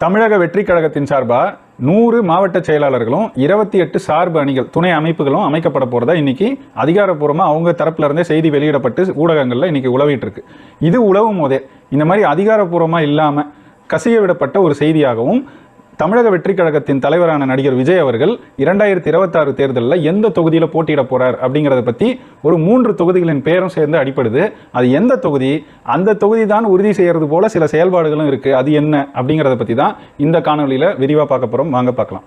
தமிழக வெற்றி கழகத்தின் சார்பாக நூறு மாவட்ட செயலாளர்களும் இருபத்தி எட்டு சார்பு அணிகள் துணை அமைப்புகளும் அமைக்கப்பட போகிறதா இன்னைக்கு அதிகாரப்பூர்வமாக அவங்க தரப்புல இருந்தே செய்தி வெளியிடப்பட்டு ஊடகங்களில் இன்னைக்கு உலவிட்டு இருக்கு. இது உழவும் போதே இந்த மாதிரி அதிகாரப்பூர்வமாக இல்லாமல் கசிய விடப்பட்ட ஒரு செய்தியாகவும் தமிழக வெற்றி கழகத்தின் தலைவரான நடிகர் விஜய் அவர்கள் இரண்டாயிரத்தி இருபத்தாறு தேர்தலில் எந்த தொகுதியில் போட்டியிட போறார் அப்படிங்கிறத பற்றி ஒரு மூன்று தொகுதிகளின் பெயரும் சேர்ந்து அடிப்படுது அது எந்த தொகுதி? அந்த தொகுதி தான் உறுதி செய்யறது போல சில செயல்பாடுகளும் இருக்கு. அது என்ன அப்படிங்கிறத பற்றி தான் இந்த காணொலியில் விரிவாக பார்க்க போகிறோம் வாங்க பார்க்கலாம்.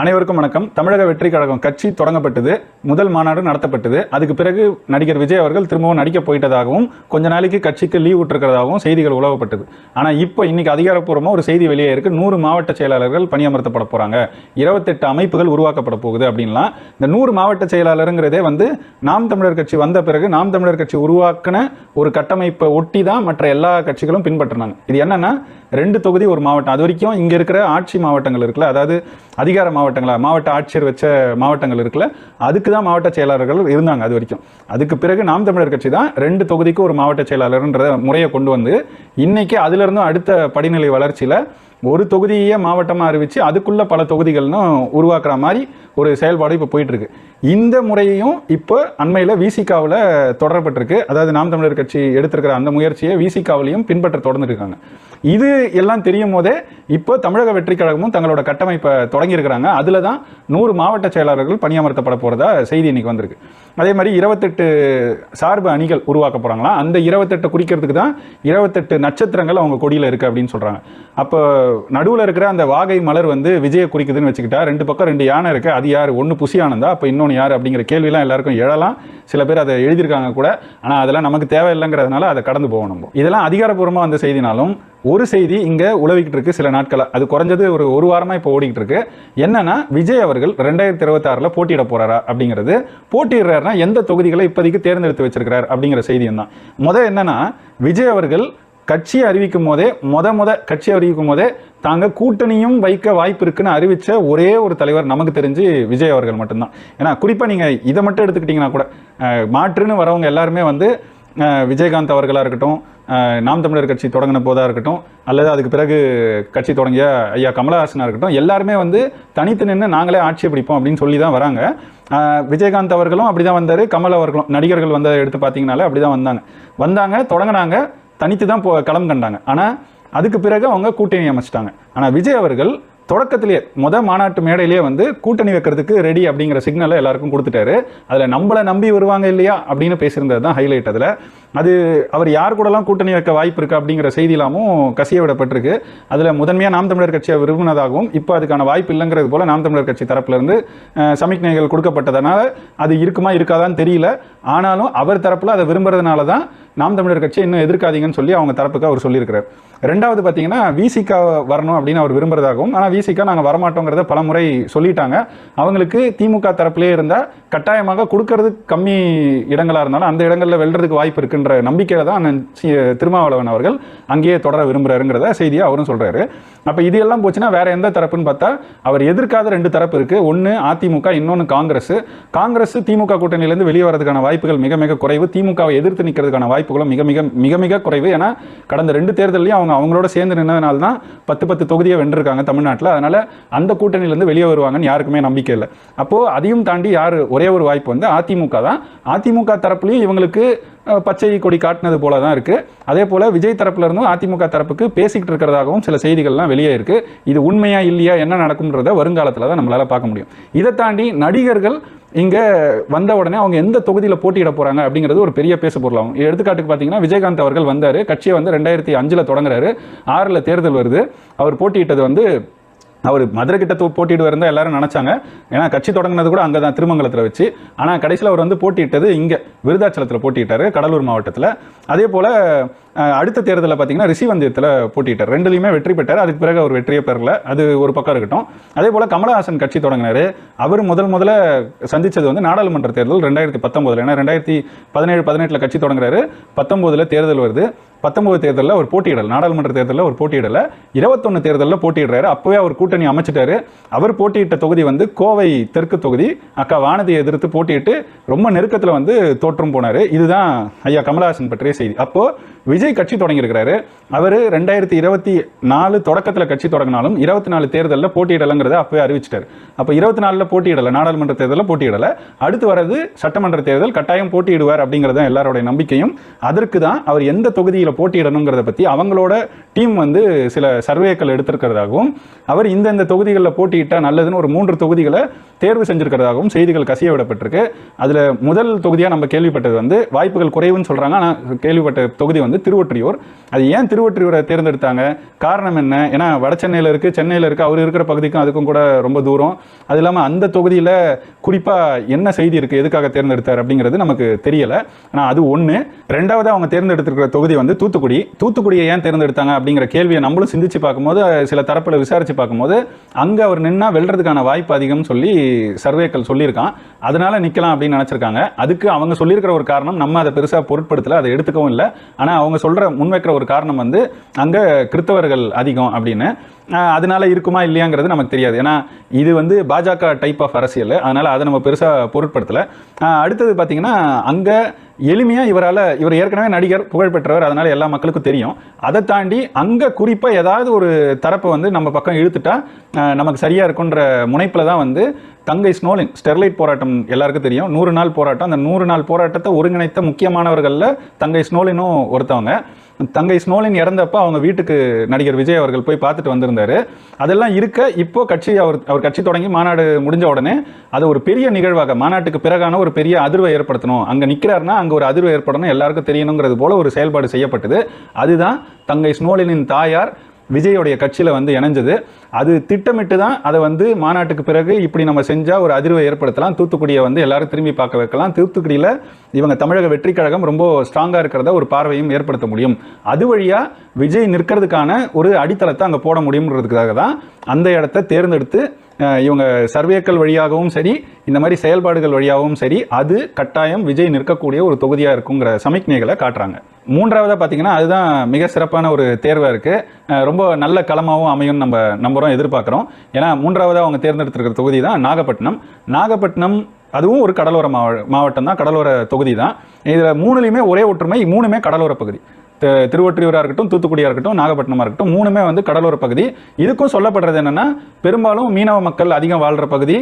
அனைவருக்கும் வணக்கம். தமிழக வெற்றி கழகம் கட்சி தொடங்கப்பட்டது. முதல் மாநாடு நடத்தப்பட்டது. அதுக்கு பிறகு நடிகர் விஜய் அவர்கள் திரும்பவும் நடிக்க போயிட்டதாகவும் கொஞ்ச நாளைக்கு கட்சிக்கு லீவ் விட்டுருக்கிறதாகவும் செய்திகள் உலவப்பட்டது ஆனால் இப்போ இன்னைக்கு அதிகாரப்பூர்வமாக ஒரு செய்தி வெளியே இருக்கு. நூறு மாவட்ட செயலாளர்கள் பணியமர்த்தப்பட போகிறாங்க இருபத்தெட்டு அமைப்புகள் உருவாக்கப்பட போகுது அப்படின்லாம். இந்த நூறு மாவட்ட செயலாளருங்கிறதே வந்து நாம் தமிழர் கட்சி வந்த பிறகு நாம் தமிழர் கட்சி உருவாக்கின ஒரு கட்டமைப்பை ஒட்டி தான் மற்ற எல்லா கட்சிகளும் பின்பற்றினாங்க. இது என்னன்னா ரெண்டு தொகுதி ஒரு மாவட்டம். அது வரைக்கும் இங்கே இருக்கிற ஆட்சி மாவட்டங்கள் இருக்குல்ல அதாவது அதிகார மாவட்டங்களாக மாவட்ட ஆட்சியர் வச்ச மாவட்டங்கள் இருக்குல்ல அதுக்கு தான் மாவட்ட செயலாளர்கள் இருந்தாங்க அது வரைக்கும். அதுக்கு பிறகு நாம் தமிழர் கட்சி தான் ரெண்டு தொகுதிக்கு ஒரு மாவட்ட செயலாளர்ன்ற முறையை கொண்டு வந்து இன்னைக்கு அதுல இருந்தும் அடுத்த படிநிலை வளர்ச்சியில ஒரு தொகுதியே மாவட்டமாக அறிவித்து அதுக்குள்ளே பல தொகுதிகள்னு உருவாக்குற மாதிரி ஒரு செயல்பாடு இப்போ போயிட்டுருக்கு. இந்த முறையையும் இப்போ அண்மையில் விசிகாவில் தொடரப்பட்டிருக்கு. அதாவது நாம் தமிழர் கட்சி எடுத்திருக்கிற அந்த முயற்சியை விசிகாவிலையும் பின்பற்ற தொடர்ந்துருக்காங்க இது எல்லாம் தெரியும் போதே இப்போ தமிழக வெற்றி கழகமும் தங்களோட கட்டமைப்பை தொடங்கியிருக்கிறாங்க. அதில் தான் நூறு மாவட்ட செயலாளர்கள் பணியமர்த்தப்பட போகிறதா செய்தி இன்னைக்கு வந்திருக்கு. அதே மாதிரி இருபத்தெட்டு சார்பு அணிகள் உருவாக்க போகிறாங்களா அந்த இருபத்தெட்டு குறிக்கிறதுக்கு தான் இருபத்தெட்டு நட்சத்திரங்கள் அவங்க கொடியில் இருக்குது அப்படின்னு சொல்கிறாங்க அப்போ நடுவில் இருக்கிற அந்த வாகை மலர் வந்து விஜயை குறிக்குதுன்னு வச்சுக்கிட்டா ரெண்டு பக்கம் ரெண்டு யானை இருக்குது அது யார்? ஒன்று புசி ஆனந்தா அப்போ இன்னொன்று யார்? அப்படிங்கிற கேள்விலாம் எல்லாருக்கும் எழலாம். சில பேர் அதை எழுதியிருக்காங்க கூட. ஆனால் அதெல்லாம் நமக்கு தேவையில்லைங்கிறதுனால அதை கடந்து போகணும் நம்ம. இதெல்லாம் அதிகாரப்பூர்வமாக வந்த செய்தினாலும் ஒரு செய்தி இங்கே உழவிக்கிட்டு இருக்கு சில நாட்களாக அது குறைஞ்சது ஒரு ஒரு வாரமாக இப்போ ஓடிக்கிட்டு இருக்கு என்னன்னா விஜய் அவர்கள் ரெண்டாயிரத்தி இருபத்தாறில் போட்டியிட போகிறாரா அப்படிங்கிறது. போட்டியிடுறாருன்னா எந்த தொகுதிகளை இப்போதைக்கு தேர்ந்தெடுத்து வச்சிருக்கிறார் அப்படிங்கிற செய்தியும் தான். முதல் என்னன்னா விஜய் அவர்கள் கட்சியை அறிவிக்கும் போதே முத முத கட்சி அறிவிக்கும் போதே தாங்க கூட்டணியும் வைக்க வாய்ப்பு இருக்குன்னு அறிவித்த ஒரே ஒரு தலைவர் நமக்கு தெரிஞ்சு விஜய் அவர்கள் மட்டும்தான். ஏன்னா குறிப்பாக நீங்கள் இதை மட்டும் எடுத்துக்கிட்டிங்கன்னா கூட மாற்றுன்னு வரவங்க எல்லாருமே வந்து விஜயகாந்த் அவர்களாக இருக்கட்டும் நாம் தமிழர் கட்சி தொடங்கின போதாக இருக்கட்டும் அல்லது அதுக்கு பிறகு கட்சி தொடங்கிய ஐயா கமலஹாசனாக இருக்கட்டும் எல்லாருமே வந்து தனித்து நின்று நாங்களே ஆட்சி பிடிப்போம் அப்படின்னு சொல்லி தான் வராங்க விஜயகாந்த் அவர்களும் அப்படி தான் வந்தார் கமல் அவர்களும் நடிகர்கள் வந்த எடுத்து பார்த்தீங்கனாலே அப்படி தான் வந்தாங்க. வந்தாங்க தொடங்கினாங்க தனித்து தான் போ களம் கண்டாங்க. ஆனால் அதுக்கு பிறகு அவங்க கூட்டணி அமைச்சிட்டாங்க. ஆனால் விஜய் அவர்கள் தொடக்கத்திலேயே முத மாநாட்டு மேடையிலேயே வந்து கூட்டணி வைக்கிறதுக்கு ரெடி அப்படிங்கிற சிக்னலை எல்லாருக்கும் கொடுத்துட்டாரு. அதில் நம்மளை நம்பி வருவாங்க இல்லையா அப்படின்னு பேசியிருந்தது தான் ஹைலைட் அதில். அது அவர் யார் கூடலாம் கூட்டணி வைக்க வாய்ப்பு இருக்கு அப்படிங்கிற செய்திலாமும் கசிய விடப்பட்டிருக்கு. அதில் முதன்மையாக நாம் தமிழர் கட்சியை விரும்பினதாகவும் இப்போ அதுக்கான வாய்ப்பு இல்லைங்கிறது போல நாம் தமிழர் கட்சி தரப்புலேருந்து சமிக்ஞைகள் கொடுக்கப்பட்டதனால அது இருக்குமா இருக்காதான்னு தெரியல. ஆனாலும் அவர் தரப்பில் அதை விரும்புறதுனால தான் நாம் தமிழர் கட்சி இன்னும் எதிர்க்காதீங்கன்னு சொல்லி அவங்க தரப்புக்கு அவர் சொல்லியிருக்கிறார். ரெண்டாவது பார்த்தீங்கன்னா விசிகா வரணும் அப்படின்னு அவர் விரும்புறதாகவும் ஆனால் விசிகா நாங்கள் வரமாட்டோங்கிறத பல முறை சொல்லிட்டாங்க. அவங்களுக்கு திமுக தரப்புலேயே இருந்தால் கட்டாயமாக கொடுக்கறது கம்மி இடங்களாக இருந்தாலும் அந்த இடங்களில் வெல்றதுக்கு வாய்ப்பு இருக்குன்ற நம்பிக்கையில் தான் சி- திருமாவளவன் அவர்கள் அங்கேயே தொடர விரும்புகிறாருங்கிறத செய்தியை அவரும் சொல்கிறாரு அப்போ இது எல்லாம் போச்சுன்னா வேற எந்த தரப்புன்னு பார்த்தா அவர் எதிர்க்காத ரெண்டு தரப்பு இருக்குது ஒன்று அதிமுக இன்னொன்று காங்கிரஸ். காங்கிரஸ் திமுக கூட்டணியிலேருந்து வெளியே வரதுக்கான வாய்ப்புகள் மிக மிக குறைவு. திமுகவை எதிர்த்து நிற்கிறதுக்கான வாய்ப்பு வாய்ப்புகளும் மிக மிக மிக மிக குறைவு. ஏன்னா கடந்த ரெண்டு தேர்தலையும் அவங்க அவங்களோட சேர்ந்து நின்றதுனால தான் பத்து பத்து தொகுதியை வென்றிருக்காங்க தமிழ்நாட்டில். அதனால அந்த கூட்டணியிலேருந்து வெளியே வருவாங்கன்னு யாருக்குமே நம்பிக்கை இல்லை. அப்போ அதையும் தாண்டி யார் ஒரே ஒரு வாய்ப்பு வந்து அதிமுக தான். அதிமுக தரப்புலையும் இவங்களுக்கு பச்சை கொடி காட்டினது போல தான் இருக்கு. அதே போல விஜய் தரப்புல இருந்தும் அதிமுக தரப்புக்கு பேசிக்கிட்டு இருக்கிறதாகவும் சில செய்திகள்லாம் வெளியே இருக்கு. இது உண்மையா இல்லையா என்ன நடக்கும்ன்றத வருங்காலத்தில் தான் நம்மளால பார்க்க முடியும். இதை தாண்டி நடிகர்கள் இங்கே வந்த உடனே அவங்க எந்த தொகுதியில் போட்டியிட போகிறாங்க அப்படிங்கிறது ஒரு பெரிய பேசு பொருளாகும். எடுத்துக்காட்டுக்கு பார்த்தீங்கன்னா விஜயகாந்த் அவர்கள் வந்தார். கட்சியை வந்து ரெண்டாயிரத்தி அஞ்சில் தொடங்குறாரு. ஆறில் தேர்தல் வருது. அவர் போட்டியிட்டது வந்து அவர் மதுரை கிட்ட போட்டியிடுவார் இருந்தால் எல்லாரும் நினச்சாங்க. ஏன்னா கட்சி தொடங்கினது கூட அங்கே தான் திருமங்கலத்தில் வச்சு. ஆனால் கடைசியில் அவர் வந்து போட்டியிட்டது இங்கே விருதாச்சலத்தில் போட்டியிட்டார் கடலூர் மாவட்டத்தில். அதே போல் அடுத்த தேர்தலில் பார்த்தீங்கன்னா ரிஷிவந்தியத்தில் போட்டியிட்டார். ரெண்டுலையுமே வெற்றி பெற்றார். அதுக்கு பிறகு அவர் வெற்றியை பெறல. அது ஒரு பக்கம் இருக்கட்டும். அதே போல் கமலஹாசன் கட்சி தொடங்கினார். அவர் முதல் முதல்ல சந்தித்தது வந்து நாடாளுமன்ற தேர்தல் ரெண்டாயிரத்தி பத்தொம்போதில் ஏன்னா ரெண்டாயிரத்தி பதினேழு பதினெட்டில் கட்சி தொடங்குறாரு. பத்தொம்போதில் தேர்தல் வருது. பத்தொன்பது தேர்தலில் அவர் போட்டியிடல. நாடாளுமன்ற தேர்தலில் அவர் போட்டியிடலை. இருபத்தொன்னு தேர்தலில் போட்டியிடுறாரு. அப்போவே அவர் கூட்டணி அமைச்சிட்டாரு. அவர் போட்டியிட்ட தொகுதி வந்து கோவை தெற்கு தொகுதி. அக்கா வானதியை எதிர்த்து போட்டியிட்டு ரொம்ப நெருக்கத்தில் வந்து தோற்றும் போனார். இதுதான் ஐயா கமலஹாசன் பற்றிய செய்தி. அப்போ விஜய் கட்சி தொடங்கியிருக்கிறாரு. அவர் ரெண்டாயிரத்தி இருபத்தி நாலு தொடக்கத்தில் கட்சி தொடங்கினாலும் இருபத்தி நாலு தேர்தலில் போட்டியிடலைங்கிறத அப்போவே அறிவிச்சிட்டார். அப்போ இருபத்தி நாலில் போட்டியிடலை நாடாளுமன்ற தேர்தலில் போட்டியிடலை. அடுத்து வரது சட்டமன்ற தேர்தல் கட்டாயம் போட்டியிடுவார் அப்படிங்கிறது தான் எல்லாருடைய நம்பிக்கையும். அதற்கு தான் அவர் எந்த தொகுதியில் போட்டியிடணுங்கிறத பற்றி அவங்களோட டீம் வந்து சில சர்வேக்கள் எடுத்திருக்கிறதாகவும் அவர் இந்தந்த தொகுதிகளில் போட்டியிட்டா நல்லதுன்னு ஒரு மூன்று தொகுதிகளை தேர்வு செஞ்சிருக்கிறதாகவும் செய்திகள் கசிய விடப்பட்டிருக்கு அதில் முதல் தொகுதியாக நம்ம கேள்விப்பட்டது வந்து வாய்ப்புகள் குறைவுன்னு சொல்கிறாங்க ஆனால் கேள்விப்பட்ட தொகுதி வந்து திருவொற்றியூர். அது ஏன் திருவொற்றியூரை தேர்ந்தெடுத்தாங்க? காரணம் என்ன? ஏன்னா வட சென்னையில் இருக்குது சென்னையில் இருக்குது அவர் இருக்கிற பகுதிக்கும் அதுக்கும் கூட ரொம்ப தூரம். அது இல்லாமல் அந்த தொகுதியில் குறிப்பாக என்ன செய்தி இருக்குது எதுக்காக தேர்ந்தெடுத்தார் அப்படிங்கிறது நமக்கு தெரியலை. ஆனால் அது ஒன்று ரெண்டாவது அவங்க தேர்ந்தெடுத்திருக்கிற தொகுதி வந்து தூத்துக்குடி. தூத்துக்குடியை ஏன் தேர்ந்தெடுத்தாங்க அப்படிங்கிற கேள்வியை நம்மளும் சிந்திச்சு பார்க்கும்போது சில தரப்பில் விசாரிச்சு பார்க்கும்போது அங்கே அவர் நின்னா வெல்றதுக்கான வாய்ப்பு அதிகம்னு சொல்லி சர்வேக்கள் சொல்லியிருக்கான். அதனால நிற்கலாம் அப்படின்னு நினச்சிருக்காங்க. அதுக்கு அவங்க சொல்லியிருக்கிற ஒரு காரணம் நம்ம அதை பெருசாக பொருட்படுத்தலை அதை எடுத்துக்கவும் இல்லை. ஆனால் அவங்க சொல்கிற முன்வைக்கிற ஒரு காரணம் வந்து அங்கே கிறித்தவர்கள் அதிகம் அப்படின்னு. அதனால இருக்குமா இல்லையாங்கிறது நமக்கு தெரியாது. ஏன்னா இது வந்து பாஜக டைப் ஆஃப் அரசியல். அதனால் அதை நம்ம பெருசாக பொருட்படுத்தலை. அடுத்தது பார்த்திங்கன்னா அங்கே எளிமையாக இவரால் இவர் ஏற்கனவே நடிகர் புகழ்பெற்றவர் அதனால் எல்லா மக்களுக்கும் தெரியும். அதை தாண்டி அங்கே குறிப்பாக ஏதாவது ஒரு தரப்பை வந்து நம்ம பக்கம் இழுத்துட்டா நமக்கு சரியாக இருக்குன்ற முனைப்பில் தான் வந்து தங்கை ஸ்னோலின் ஸ்டெர்லைட் போராட்டம் எல்லாருக்கும் தெரியும். நூறு நாள் போராட்டம். அந்த நூறு நாள் போராட்டத்தை ஒருங்கிணைத்த முக்கியமானவர்களில் தங்கை ஸ்னோலினும் ஒருத்தவங்க. தங்கை ஸ்னோலின் இறந்தப்ப அவங்க வீட்டுக்கு நடிகர் விஜய் அவர்கள் போய் பார்த்துட்டு வந்திருந்தாரு. அதெல்லாம் இருக்க இப்போ கட்சி அவர் அவர் கட்சி தொடங்கி மாநாடு முடிஞ்ச உடனே அதை ஒரு பெரிய நிகழ்வாக மாநாட்டுக்கு பிறகான ஒரு பெரிய அதிர்வை ஏற்படுத்தணும். அங்கே நிற்கிறாருன்னா அங்கே ஒரு அதிர்வு ஏற்படணும் எல்லாருக்கும் தெரியணுங்கிறது போல ஒரு செயல்பாடு செய்யப்பட்டது. அதுதான் தங்கை ஸ்னோலினின் தாயார் விஜயோடைய கட்சியில் வந்து இணைஞ்சது. அது திட்டமிட்டு தான் அதை வந்து மாநாட்டுக்கு பிறகு இப்படி நம்ம செஞ்சால் ஒரு அதிர்வை ஏற்படுத்தலாம். தூத்துக்குடியை வந்து எல்லாரும் திரும்பி பார்க்க வைக்கலாம். தூத்துக்குடியில் இவங்க தமிழக வெற்றி கழகம் ரொம்ப ஸ்ட்ராங்காக இருக்கிறத ஒரு பார்வையும் ஏற்படுத்த முடியும். அது வழியாக விஜய் நிற்கிறதுக்கான ஒரு அடித்தளத்தை அங்கே போட முடியுங்கிறதுக்காக தான் அந்த இடத்த தேர்ந்தெடுத்து இவங்க சர்வேக்கள் வழியாகவும் சரி இந்த மாதிரி செயல்பாடுகள் வழியாகவும் சரி அது கட்டாயம் விஜய் நிற்கக்கூடிய ஒரு தொகுதியாக இருக்குங்கிற சமிக்ஞைகளை காட்டுறாங்க. மூன்றாவதாக பார்த்தீங்கன்னா அதுதான் மிக சிறப்பான ஒரு தேர்வாக இருக்குது ரொம்ப நல்ல களமாகவும் அமையும் நம்ம நம்புகிறோம் எதிர்பார்க்குறோம். ஏன்னா மூன்றாவதாக அவங்க தேர்ந்தெடுத்திருக்கிற தொகுதி தான் நாகப்பட்டினம். நாகப்பட்டினம் அதுவும் ஒரு கடலோர மாவ மாவட்டம் தான் கடலோர தொகுதி தான். இதில் மூணுலையுமே ஒரே ஒற்றுமை மூணுமே கடலோர பகுதி. திருவொற்றியூராக இருக்கட்டும் தூத்துக்குடியாக இருக்கட்டும் நாகப்பட்டினமாக இருக்கட்டும் மூணுமே வந்து கடலோர பகுதி. இதுக்கும் சொல்லப்படுறது என்னென்னா பெரும்பாலும் மீனவ மக்கள் அதிகம் வாழ்கிற பகுதி.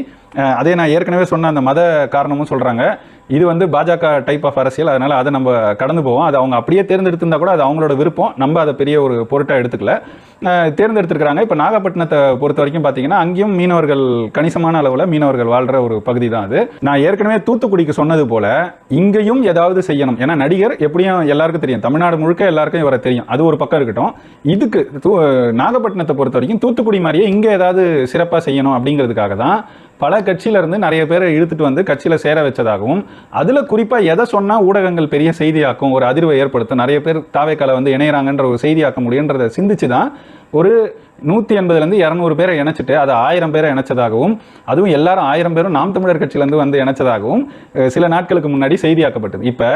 அதே நான் ஏற்கனவே சொன்ன அந்த மத காரணமும் சொல்கிறாங்க இது வந்து பாஜக டைப் ஆஃப் அரசியல் அதனால அதை நம்ம கடந்து போவோம். அது அவங்க அப்படியே தேர்ந்தெடுத்திருந்தா கூட அது அவங்களோட விருப்பம். நம்ம அதை பெரிய ஒரு பொருட்டாக எடுத்துக்கல. தேர்ந்தெடுத்திருக்கிறாங்க. இப்போ நாகப்பட்டினத்தை பொறுத்த வரைக்கும் பார்த்தீங்கன்னா அங்கேயும் மீனவர்கள் கணிசமான அளவில் மீனவர்கள் வாழ்கிற ஒரு பகுதி தான் அது. நான் ஏற்கனவே தூத்துக்குடிக்கு சொன்னது போல இங்கேயும் ஏதாவது செய்யணும். ஏன்னா நடிகர் எப்படியும் எல்லாருக்கும் தெரியும். தமிழ்நாடு முழுக்க எல்லாருக்கும் இவரை தெரியும். அது ஒரு பக்கம் இருக்கட்டும். இதுக்கு தூ- நாகப்பட்டினத்தை பொறுத்த வரைக்கும் தூத்துக்குடி மாதிரியே இங்கே ஏதாவது சிறப்பாக செய்யணும் அப்படிங்கிறதுக்காக தான் பல கட்சியிலிருந்து நிறைய பேரை இழுத்துட்டு வந்து கட்சியில் சேர வச்சதாகவும் அதில் குறிப்பாக எதை சொன்னால் ஊடகங்கள் பெரிய செய்தியாக்கும் ஒரு அதிர்வை ஏற்படுத்தும் நிறைய பேர் தாவேக்கால வந்து இணையறாங்கன்ற ஒரு செய்தியாக்க முடியுன்றதை சிந்திச்சு தான் ஒரு நூற்றி எண்பதுலேருந்து இரநூறு பேரை இணைச்சிட்டு அதை ஆயிரம் பேரை இணைச்சதாகவும் அதுவும் எல்லாரும் ஆயிரம் பேரும் நாம் தமிழர் கட்சியிலேருந்து வந்து இணைச்சதாகவும் சில நாட்களுக்கு முன்னாடி செய்தியாக்கப்பட்டது இப்போ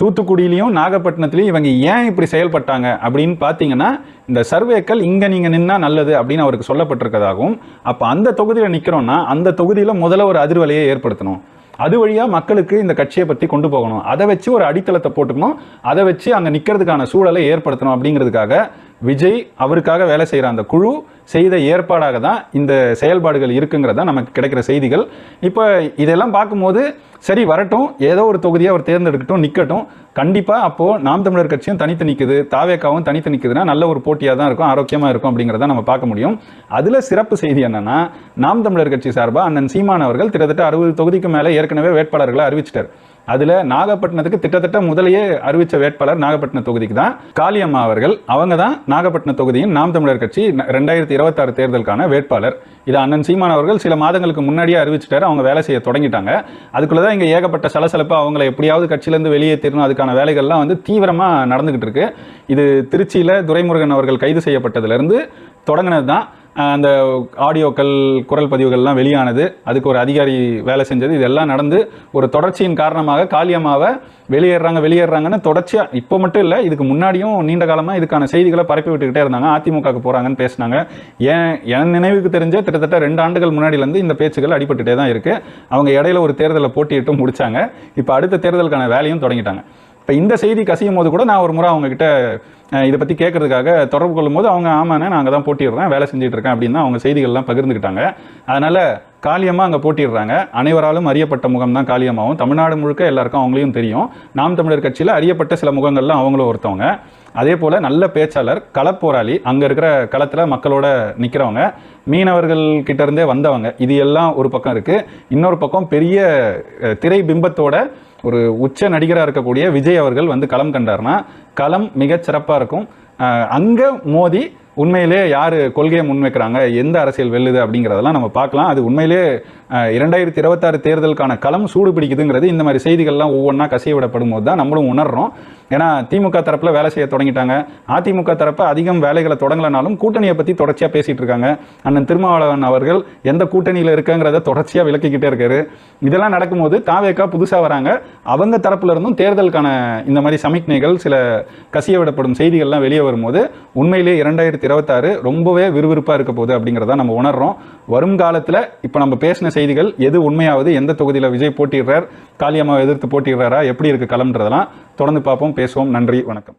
தூத்துக்குடியிலையும் நாகப்பட்டினத்துலையும் இவங்க ஏன் இப்படி செயல்பட்டாங்க அப்படின்னு பார்த்தீங்கன்னா இந்த சர்வேக்கள் இங்கே நீங்கள் நின்னா நல்லது அப்படின்னு அவருக்கு சொல்லப்பட்டிருக்கதாகவும் அப்போ அந்த தொகுதியில் நிற்கிறோன்னா அந்த தொகுதியில் முதல்ல ஒரு அதிர்வலையை ஏற்படுத்தணும். அது வழியாக மக்களுக்கு இந்த கட்சியை பற்றி கொண்டு போகணும். அதை வச்சு ஒரு அடித்தளத்தை போட்டுக்கணும். அதை வச்சு அங்கே நிற்கிறதுக்கான சூழலை ஏற்படுத்தணும் அப்படிங்கிறதுக்காக விஜய் அவருக்காக வேலை செய்கிற அந்த குழு செய்த ஏற்பாடாக தான் இந்த செயல்பாடுகள் இருக்குங்கிறதா நமக்கு கிடைக்கிற செய்திகள். இப்போ இதெல்லாம் பார்க்கும்போது சரி வரட்டும். ஏதோ ஒரு தொகுதியை அவர் தேர்ந்தெடுக்கட்டும் நிற்கட்டும் கண்டிப்பாக அப்போது நாம் தமிழர் கட்சியும் தனித்து நிற்குது தாவேக்காவும் தனித்து நிற்குதுன்னா நல்ல ஒரு போட்டியாக தான் இருக்கும் ஆரோக்கியமாக இருக்கும் அப்படிங்கிறத நம்ம பார்க்க முடியும். அதில் சிறப்பு செய்தி என்னென்னா நாம் தமிழர் கட்சி சார்பாக அண்ணன் சீமான் அவர்கள் கிட்டத்தட்ட அறுபது தொகுதிக்கு மேலே ஏற்கனவே வேட்பாளர்களை அறிவிச்சிட்டார். அதில் நாகப்பட்டினத்துக்கு திட்டத்தட்ட முதலையே அறிவிச்ச வேட்பாளர் நாகப்பட்டினம் தொகுதிக்கு தான் காளியம்மா அவர்கள். அவங்க தான் நாகப்பட்டினம் தொகுதியின் நாம் தமிழர் கட்சி ந- ரெண்டாயிரத்தி இருபத்தாறு தேர்தலுக்கான வேட்பாளர். இது அண்ணன் சீமான் அவர்கள் சில மாதங்களுக்கு முன்னாடியே அறிவிச்சிட்டாரு. அவங்க வேலை செய்ய தொடங்கிட்டாங்க. அதுக்குள்ளே தான் இங்கே ஏகப்பட்ட சலசலப்பு அவங்களை எப்படியாவது கட்சியிலேருந்து வெளியேற்றணும் அதுக்கான வேலைகள்லாம் வந்து தீவிரமாக நடந்துகிட்டு இருக்கு. இது திருச்சியில் துரைமுருகன் அவர்கள் கைது செய்யப்பட்டதுலேருந்து தொடங்கினது தான் அந்த ஆடியோக்கள் குரல் பதிவுகள்லாம் வெளியானது. அதுக்கு ஒரு அதிகாரி வேலை செஞ்சது. இதெல்லாம் நடந்து ஒரு தொடர்ச்சியின் காரணமாக காளியம்மாவை வெளியேறாங்க வெளியேறாங்கன்னு தொடர்ச்சியாக இப்போ மட்டும் இல்லை இதுக்கு முன்னாடியும் நீண்ட காலமாக இதுக்கான செய்திகளை பரப்பி விட்டுக்கிட்டே இருந்தாங்க. அதிமுகவுக்கு போகிறாங்கன்னு பேசினாங்க. ஏன் என் நினைவுக்கு தெரிஞ்ச கிட்டத்தட்ட ரெண்டு ஆண்டுகள் முன்னாடிலேருந்து இந்த பேச்சுகள் அடிபட்டுட்டே தான் இருக்குது அவங்க இடையில ஒரு தேர்தலை போட்டியிட்டும் முடித்தாங்க இப்போ அடுத்த தேர்தலுக்கான வேலையும் தொடங்கிட்டாங்க. இப்போ இந்த செய்தி கசியும் போது கூட நான் ஒரு முறை அவங்கக்கிட்ட இதை பற்றி கேட்கறதுக்காக தொடர்பு கொள்ளும்போது அவங்க ஆமாண்ணே நான் அங்கே தான் போட்டிடுறேன் வேலை செஞ்சுட்டு இருக்கேன் அப்படின்னு அவங்க செய்திகள்லாம் பகிர்ந்துக்கிட்டாங்க. அதனால் காளியம்மா அங்கே போட்டிடுறாங்க அனைவராலும் அறியப்பட்ட முகம் தான் காளியம்மாவும். தமிழ்நாடு முழுக்க எல்லாருக்கும் அவங்களையும் தெரியும். நாம் தமிழர் கட்சியில் அறியப்பட்ட சில முகங்கள்லாம் அவங்களும் ஒருத்தவங்க. அதே போல் நல்ல பேச்சாளர் களப்போராளி அங்கே இருக்கிற களத்தில் மக்களோட நிற்கிறவங்க மீனவர்கள் கிட்டேருந்தே வந்தவங்க. இது எல்லாம் ஒரு பக்கம் இருக்குது இன்னொரு பக்கம் பெரிய திரை பிம்பத்தோட ஒரு உச்ச நடிகராக இருக்கக்கூடிய விஜய் அவர்கள் வந்து களம் கண்டார்னா களம் மிகச்சிறப்பாக இருக்கும். அங்கே மோதி உண்மையிலே யார் கொள்கையை முன்வைக்கிறாங்க எந்த அரசியல் வெல்லுது அப்படிங்கிறதெல்லாம் நம்ம பார்க்கலாம். அது உண்மையிலே இரண்டாயிரத்தி இருபத்தாறு தேர்தலுக்கான களம் சூடு பிடிக்குதுங்கிறது இந்த மாதிரி செய்திகள்லாம் ஒவ்வொன்றா கசிய விடப்படும் போது தான் நம்மளும் உணர்றோம். ஏன்னா திமுக தரப்பில் வேலை செய்ய தொடங்கிட்டாங்க. அதிமுக தரப்பு அதிகம் வேலைகளை தொடங்கலனாலும் கூட்டணியை பற்றி தொடர்ச்சியாக பேசிகிட்டு இருக்காங்க. அண்ணன் திருமாவளவன் அவர்கள் எந்த கூட்டணியில் இருக்காங்கிறத தொடர்ச்சியாக விளக்கிக்கிட்டே இருக்காரு. இதெல்லாம் நடக்கும்போது தாவேக்கா புதுசாக வராங்க. அவங்க தரப்புல இருந்தும் தேர்தலுக்கான இந்த மாதிரி சமிக்ஞைகள் சில கசிய விடப்படும் செய்திகள்லாம் வெளியே வரும்போது உண்மையிலேயே இரண்டாயிரத்தி இருபத்தாறு ரொம்பவே விறுவிறுப்பாக இருக்க போகுது அப்படிங்கிறத நம்ம உணர்றோம். வரும் காலத்தில் இப்போ நம்ம பேசின செய்திகள் எது உண்மையாவது எந்த தொகுதியில் விஜய் போட்டிடுறார் காளியம்மாவை எதிர்த்து போட்டிடுறாரா எப்படி இருக்குது களம்ன்றதெல்லாம் தொடர்ந்து பார்ப்போம் பேசுவோம். நன்றி வணக்கம்.